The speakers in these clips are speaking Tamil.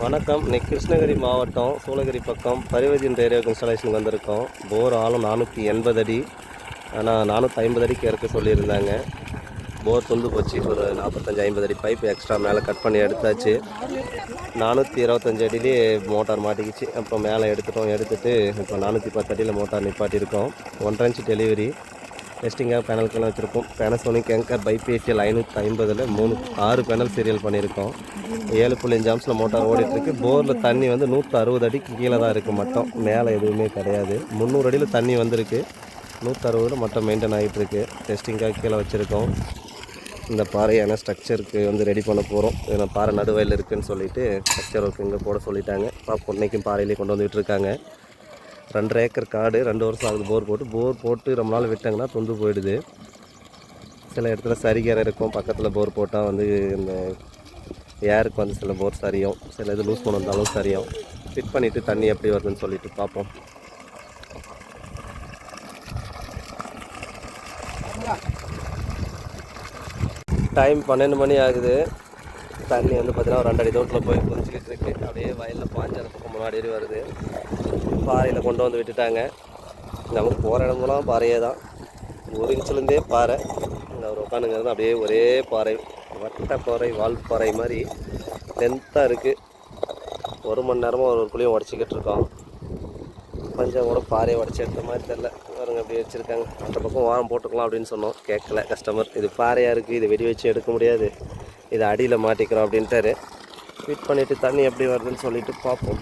வணக்கம். இன்னைக்கு கிருஷ்ணகிரி மாவட்டம் சூளகிரி பக்கம் பரிவதின்ற ஏரியாவுக்கு இன்ஸ்டாலேஷனுக்கு வந்திருக்கோம். போர் ஆழம் நானூற்றி எண்பது அடி. ஆனால் நானூற்றி ஐம்பது அடிக்கு இறக்க சொல்லியிருந்தாங்க. போர் துண்டு போச்சு. ஒரு நாற்பத்தஞ்சு ஐம்பது அடி பைப் எக்ஸ்ட்ரா மேலே கட் பண்ணி எடுத்தாச்சு. நானூற்றி இருபத்தஞ்சு அடியிலே மோட்டார் மாட்டிக்கிச்சு. அப்புறம் மேலே எடுத்துட்டோம். எடுத்துட்டு இப்போ நானூற்றி பத்து அடியில் மோட்டார் நிப்பாட்டியிருக்கோம். ஒன்றரை இன்ச்சு டெலிவரி டெஸ்டிங்காக பேனல்கெல்லாம் வச்சுருக்கோம் பேனசோனிக் ஏங்கர் பைபிஎஸ்எல் ஐநூற்றி ஐம்பதில் மூணு ஆறு பேனல் சீரியல் பண்ணியிருக்கோம். ஏழு புள்ளி அஞ்சு ஆம்ஸில் மோட்டார் ஓடிட்டுருக்கு. போரில் தண்ணி வந்து நூற்றி அறுபது அடிக்கு கீழே தான் இருக்குது மட்டம் மேலே எதுவுமே கிடையாது. முந்நூறு அடியில் தண்ணி வந்திருக்கு. நூற்றறுபதில் மட்டம் மெயின்டைன் ஆகிட்டுருக்கு டெஸ்டிங்காக கீழே வச்சுருக்கோம். இந்த பாறையான ஸ்ட்ரக்சருக்கு வந்து ரெடி பண்ண போகிறோம் ஏன்னா பாறை நடுவயல் இருக்குதுன்னு சொல்லிட்டு ஸ்ட்ரக்சர் ஒர்க் இங்கே போட சொல்லிட்டாங்க. பாப்போம் இன்னைக்கும் பாறையிலே கொண்டு வந்துகிட்டு இருக்காங்க. ரெண்டரை ஏக்கர் காடு ரெண்டு வருஷம் ஆகுது போர் போட்டு. போர் போட்டு ரொம்ப நாள் விட்டாங்கன்னா தொந்து போயிடுது. சில இடத்துல சரிகரம் இருக்கும். பக்கத்தில் போர் போட்டால் வந்து இந்த ஏருக்கு வந்து சில போர் சரியும். சில இது லூஸ் பண்ண வந்தாலும் சரியும். ஃபிட் பண்ணிவிட்டு தண்ணி எப்படி வருதுன்னு சொல்லிட்டு பார்ப்போம். டைம் பன்னெண்டு மணி ஆகுது. தண்ணி வந்து பார்த்தீங்கன்னா ஒரு ரெண்டடி தோட்டத்தில் போய் குதிச்சுக்கிட்டு இருக்கு. அப்படியே வயலில் பாஞ்சு அந்த பக்கம் முன்னாடி வருது. பாறையில் கொண்டு வந்து விட்டுட்டாங்க. நமக்கு போகிற இடமெல்லாம் பாறையே தான். ஒரு இன்ச்சிலேருந்தே பாறை. இங்கே அவர் உட்காந்துங்கிறது அப்படியே ஒரே பாறை. வட்ட பாறை வால் பாறை மாதிரி லென்த்தாக இருக்குது ஒரு மணி நேரமாக ஒரு ஒரு குழியும் உடச்சிக்கிட்டு இருக்கோம். கொஞ்சம் கூட பாறையை உடச்சி எடுத்த மாதிரி தெரில பாருங்க அப்படியே வச்சுருக்காங்க. அந்த பக்கம் வாரம் போட்டுக்கலாம் அப்படின்னு சொன்னோம். கேட்கல கஸ்டமர் இது பாறையாக இருக்குது இது வெடி வச்சு எடுக்க முடியாது. இது அடியில் மாட்டிக்கிறோம் அப்படின்ட்டாரு. ஃபிட் பண்ணிவிட்டு தண்ணி எப்படி வருதுன்னு சொல்லிவிட்டு பார்ப்போம்.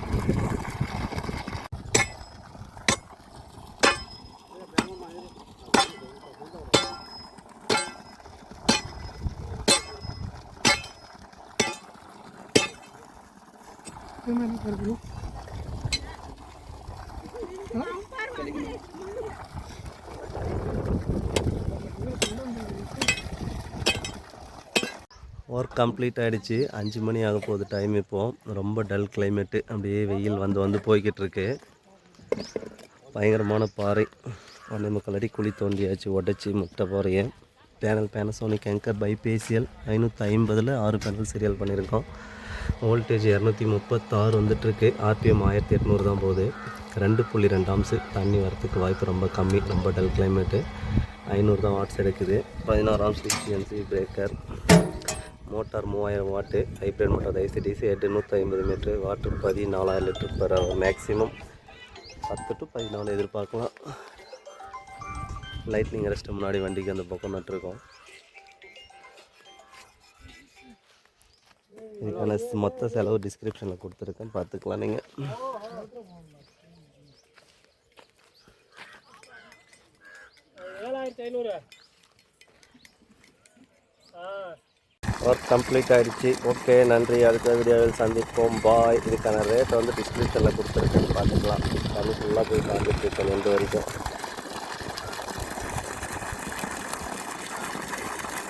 ஒர்க் கம்ப்ளீட் ஆகிடுச்சு அஞ்சு மணி ஆக போகுது டைம் இப்போது ரொம்ப டல் கிளைமேட்டு அப்படியே வெயில் வந்து வந்து போய்கிட்டு இருக்கு. பயங்கரமான பாறை. ஒன்றே முக்கால் அடி குழி தோண்டியாச்சு உடச்சி முட்டை பாறையை. பேனல் பேனசோனிக் ஏங்கர் பைபேசியல் ஐநூற்றி ஐம்பதில் ஆறு பேனல் சீரியல் பண்ணியிருக்கோம். வோல்டேஜ் இரநூத்தி முப்பத்தாறு வந்துட்டுருக்கு. ஆர்பிஎம் ஆயிரத்தி எட்நூறு தான் போகுது. ரெண்டு புள்ளி ரெண்டு ஆம்ஸு தண்ணி வரத்துக்கு வாய்ப்பு ரொம்ப கம்மி ரொம்ப டல் கிளைமேட்டு ஐநூறு தான் வாட்ஸ் எடுக்குது. பதினாறு ஆம்ஸ் சிஎன்சி பிரேக்கர் மோட்டார் மூவாயிரம் வாட்டு. ஹைப்ரிட் மோட்டார் ஐசிடிசி எட்டு நூற்றி ஐம்பது மீட்ரு வாட்டு பதினாலாயிரம் லிட்டர் பெற மேக்ஸிமம் பத்து டு பதினாலு எதிர்பார்க்கலாம். லைட்னிங் ரெஸ்ட் முன்னாடி வண்டிக்கு அந்த பக்கம் நட்டுருக்கோம். இதுக்கான மொத்த செலவு டிஸ்கிரிப்ஷனில் கொடுத்துருக்கேன். பார்த்துக்கலாம் நீங்கள் ஏழாயிரத்தி ஐநூறு. ஆ. ஒர்க் கம்ப்ளீட் ஆகிடுச்சு ஓகே நன்றி. அடுத்த வீடியோவில் சந்திப்போம். பாய் இதுக்கான ரேட்டை வந்து டிஸ்கிரிப்ஷனில் கொடுத்துருக்கேன். பார்த்துக்கலாம். தண்ணி ஃபுல்லாக போய் காந்துட்டு இருக்கேன் ரெண்டு வரைக்கும்.